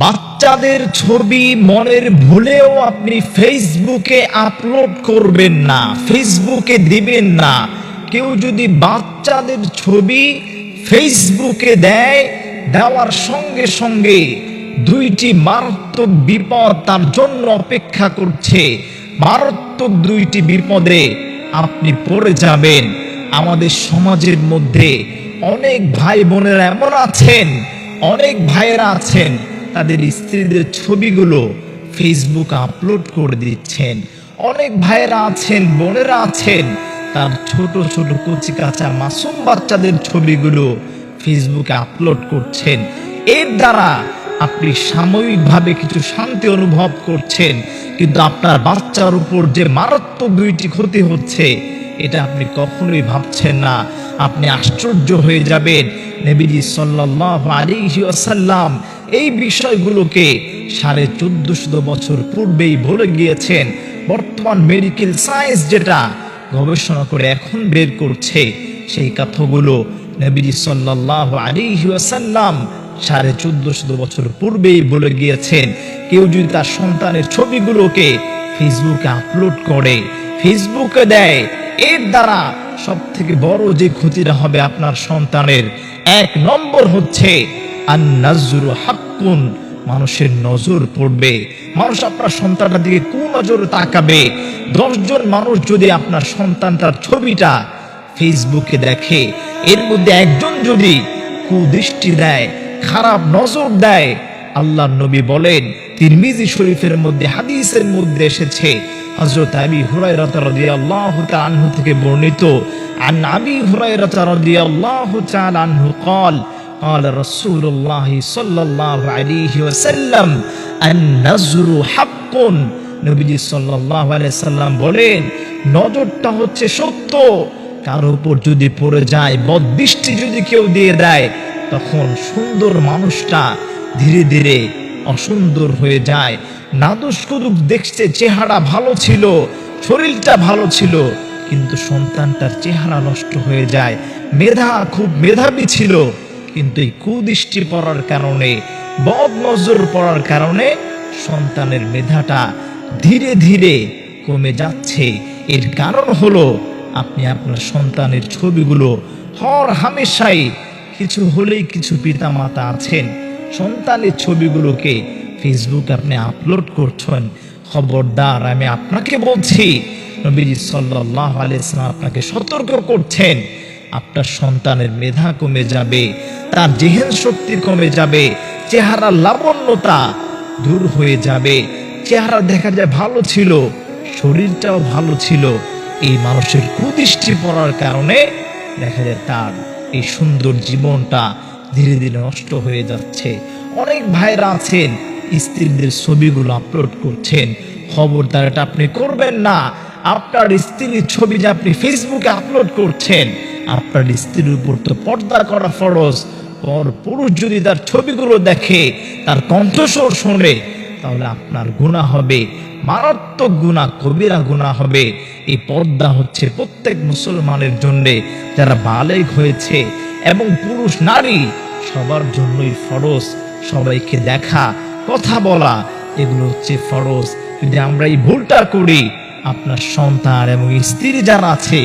বাচ্চাদের ছবি মনের ভুলেও আপনি ফেসবুকে আপলোড করবেন না ফেসবুকে দিবেন না। কেউ যদি বাচ্চাদের ছবি ফেসবুকে দেয়, দেওয়ার সঙ্গে সঙ্গে দুইটি মারাত্মক বিপদ তার জন্য অপেক্ষা করছে। মারাত্মক দুইটি বিপদে আপনি পড়ে যাবেন। আমাদের সমাজের মধ্যে অনেক ভাই বোনেরা এমন আছেন, অনেক ভাইয়েরা আছেন তাদের স্ত্রীদের ছবিগুলো ফেসবুকে আপলোড করে দিচ্ছেন। অনেক ভাইয়েরা আছেন, বোনেরা আছেন। তার ছোট ছোট কচি কাঁচা মাসুম বাচ্চাদের ছবিগুলো ফেসবুকে আপলোড করছেন। এর দ্বারা আপনি সাময়িকভাবে কিছু শান্তি অনুভব করছেন, কিন্তু আপনার বাচ্চার উপর যে মারাত্মক দুইটি ক্ষতি হচ্ছে, এটা আপনি কখনোই ভাবছেন না। আপনি আশ্চর্য হয়ে যাবেন। নবীজি সাল্লাল্লাহু আলাইহি ওয়াসাল্লাম এই বিষয়গুলোকে সাড়ে চোদ্দশো বছর পূর্বেই বলে গিয়েছেন বর্তমান মেডিকেল সায়েন্স যেটা গবেষণা করে এখন বের করছে, সেই কথাগুলো নবীজি সাল্লাল্লাহু আলাইহি ওয়াসাল্লাম সাড়ে চোদ্দশো বছর পূর্বেই বলে গিয়েছেন। কেউ যদি তার সন্তানের ছবিগুলোকে ফেসবুকে আপলোড করে ফেসবুকে দেয়, এর দ্বারা সব থেকে বড় যে ক্ষতিটা হবে আপনার সন্তানের, এক নম্বর হচ্ছে আন্নাজরু হাক্কুন মানুষের নজর পড়বে মানুষ আপনার সন্তানটার দিকে কোন নজরে তাকাবে দশজন মানুষ যদি আপনার সন্তানটার ছবিটা ফেসবুকে দেখে এর মধ্যে একজন যদি কুদৃষ্টি দেয় খারাপ নজর দেয় আল্লাহ নবী বলেন তিরমিজি শরীফের মধ্যে হাদিসের মধ্যে এসেছে হযরত আবি হুরায়রা রাদিয়াল্লাহু তাআলা আনহু থেকে বর্ণিত আন আবি হুরায়রা রাদিয়াল্লাহু তাআলা আনহু قال قال رسول الله صلى الله عليه وسلم النظر حق নবীজি সাল্লাল্লাহু আলাইহি সাল্লাম বলেন নজরটা হচ্ছে সত্য কার উপর যদি পড়ে যায় বদদৃষ্টি যদি কেউ দিয়ে দেয় তখন সুন্দর মানুষটা ধীরে ধীরে অসুন্দর হয়ে যায় নাদুস কুদুক দেখতে চেহারা ভালো ছিল শরীরটা ভালো ছিল কিন্তু সন্তানটার চেহারা নষ্ট হয়ে যায় মেধা খুব মেধাবী ছিল কিন্তু এই কুদৃষ্টি পড়ার কারণে বদ নজর পড়ার কারণে সন্তানের মেধাটা ধীরে ধীরে কমে যাচ্ছে। এর কারণ হলো, আপনি আপনার সন্তানের ছবিগুলো হর হামেশাই কিছু হলেই কিছু পিতা মাতা আছেন। সন্তানের ছবিগুলোকে ফেসবুকে আপনি আপলোড করছেন। খবরদার, আমি আপনাকে বলছি, নবীজি সাল্লাহ আলাইসলাম আপনাকে সতর্ক করছেন। আপনার সন্তানের মেধা কমে যাবে, তার জেহেন শক্তি কমে যাবে, চেহারা লাবণ্যতা দূর হয়ে যাবে। চেহারা দেখা যায় ভালো ছিল, শরীরটাও ভালো ছিল। এই মানুষের কুদৃষ্টি পড়ার কারণে দেখা যায় তার এই সুন্দর জীবনটা ধীরে ধীরে নষ্ট হয়ে যাচ্ছে। অনেক ভাইরা আছেন, স্ত্রীদের ছবিগুলো আপলোড করছেন। খবরদার এটা আপনি করবেন না, আপনার স্ত্রীর ছবি যে আপনি ফেসবুকে আপলোড করছেন আপনার স্ত্রীর উপর তো পর্দা করা ফরজ। পর পুরুষ যদি তার ছবিগুলো দেখে, তার কণ্ঠস্বর শোনে, তাহলে আপনার গুণা হবে। মারাত্মক গুণা কবিরা গুণা হবে। এই পর্দা হচ্ছে প্রত্যেক মুসলমানের জন্য যারা বালেগ হয়েছে এবং পুরুষ, নারী, সবার জন্যই ফরজ। সবাইকে দেখা, কথা বলা, এগুলো হচ্ছে ফরজ। যদি আমরা এই ভুলটা করি, আপনার সন্তান এবং স্ত্রী যারা আছে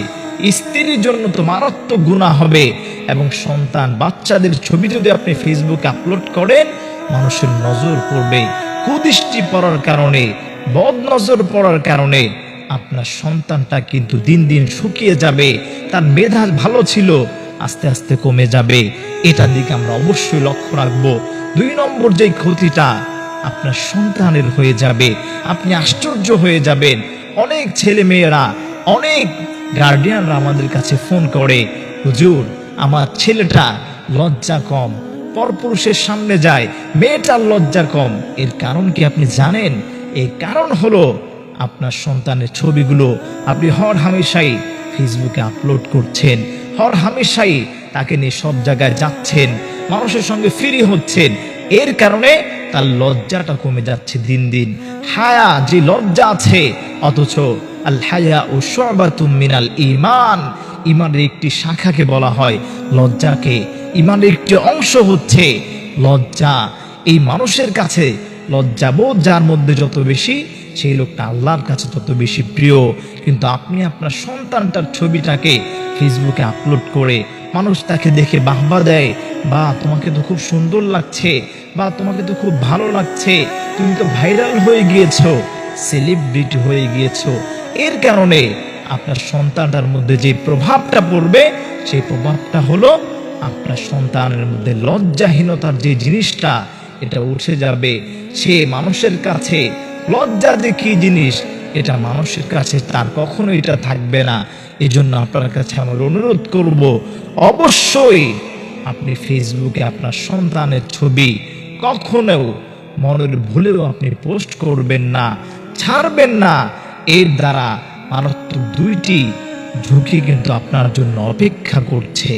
স্ত্রীর জন্য তো মারাত্মক গুণা হবে এবং সন্তান, বাচ্চাদের ছবি যদি আপনি ফেসবুকে আপলোড করেন, মানুষের নজর পড়বে। কুদৃষ্টি পড়ার কারণে বদ নজর পড়ার কারণে আপনার সন্তানটা কিন্তু দিন দিন শুকিয়ে যাবে, তার মেধা ভালো ছিল, আস্তে আস্তে কমে যাবে। এটার দিকে আমরা অবশ্যই লক্ষ্য রাখব। দুই নম্বর যে ক্ষতিটা, আপনার সন্তানের হয়ে যাবে। আপনি আশ্চর্য হয়ে যাবেন। অনেক ছেলে মেয়েরা অনেক গার্ডিয়ানরা আমাদের কাছে ফোন করে, হুজুর, আমার ছেলেটা লজ্জা কম, পরপুরুষের সামনে যায়, মেয়েটার লজ্জা কম। এর কারণ কি আপনি জানেন? এই কারণ হলো আপনার সন্তানের ছবিগুলো আপনি হর হামেশাই ফেসবুকে আপলোড করছেন, হর হামেশাই তাকে নিয়ে সব জায়গায় যাচ্ছেন, মানুষের সঙ্গে ফ্রি হচ্ছেন। এর কারণে তার লজ্জাটা কমে যাচ্ছে দিন দিন। হায়া, যে লজ্জা আছে, অথচ আল হায়া ও সবাতুম মিনাল ইমান ইমানের একটি শাখাকে বলা হয় লজ্জাকে। ইমানের একটি অংশ হচ্ছে লজ্জা। এই মানুষের কাছে লজ্জাবোধ যার মধ্যে যত বেশি, সেই লোকটা আল্লাহর কাছে তত বেশি প্রিয়। কিন্তু আপনি আপনার সন্তানটার ছবিটাকে ফেসবুকে আপলোড করে মানুষ তাকে দেখে বাহবা দেয়, বা, তোমাকে তো খুব সুন্দর লাগছে, বা, তোমাকে তো খুব ভালো লাগছে, তুমি তো ভাইরাল হয়ে গিয়েছো, সেলিব্রিটি হয়ে গিয়েছো। এর কারণে আপনার সন্তানটার মধ্যে যে প্রভাবটা পড়বে, সেই প্রভাবটা হলো আপনার সন্তানের মধ্যে লজ্জাহীনতার যে জিনিসটা, এটা উঠে যাবে। সে মানুষের কাছে, লজ্জা যে কি জিনিস, এটা মানুষের কাছে তার কখনো এটা থাকবে না। এই জন্য আপনার কাছে আমার অনুরোধ করব, অবশ্যই আপনি ফেসবুকে আপনার সন্তানের ছবি কখনো মনের ভুলেও আপনি পোস্ট করবেন না, ছাড়বেন না। এর দ্বারা মারাত্মক দুইটি ঝুঁকি কিন্তু আপনার জন্য অপেক্ষা করছে।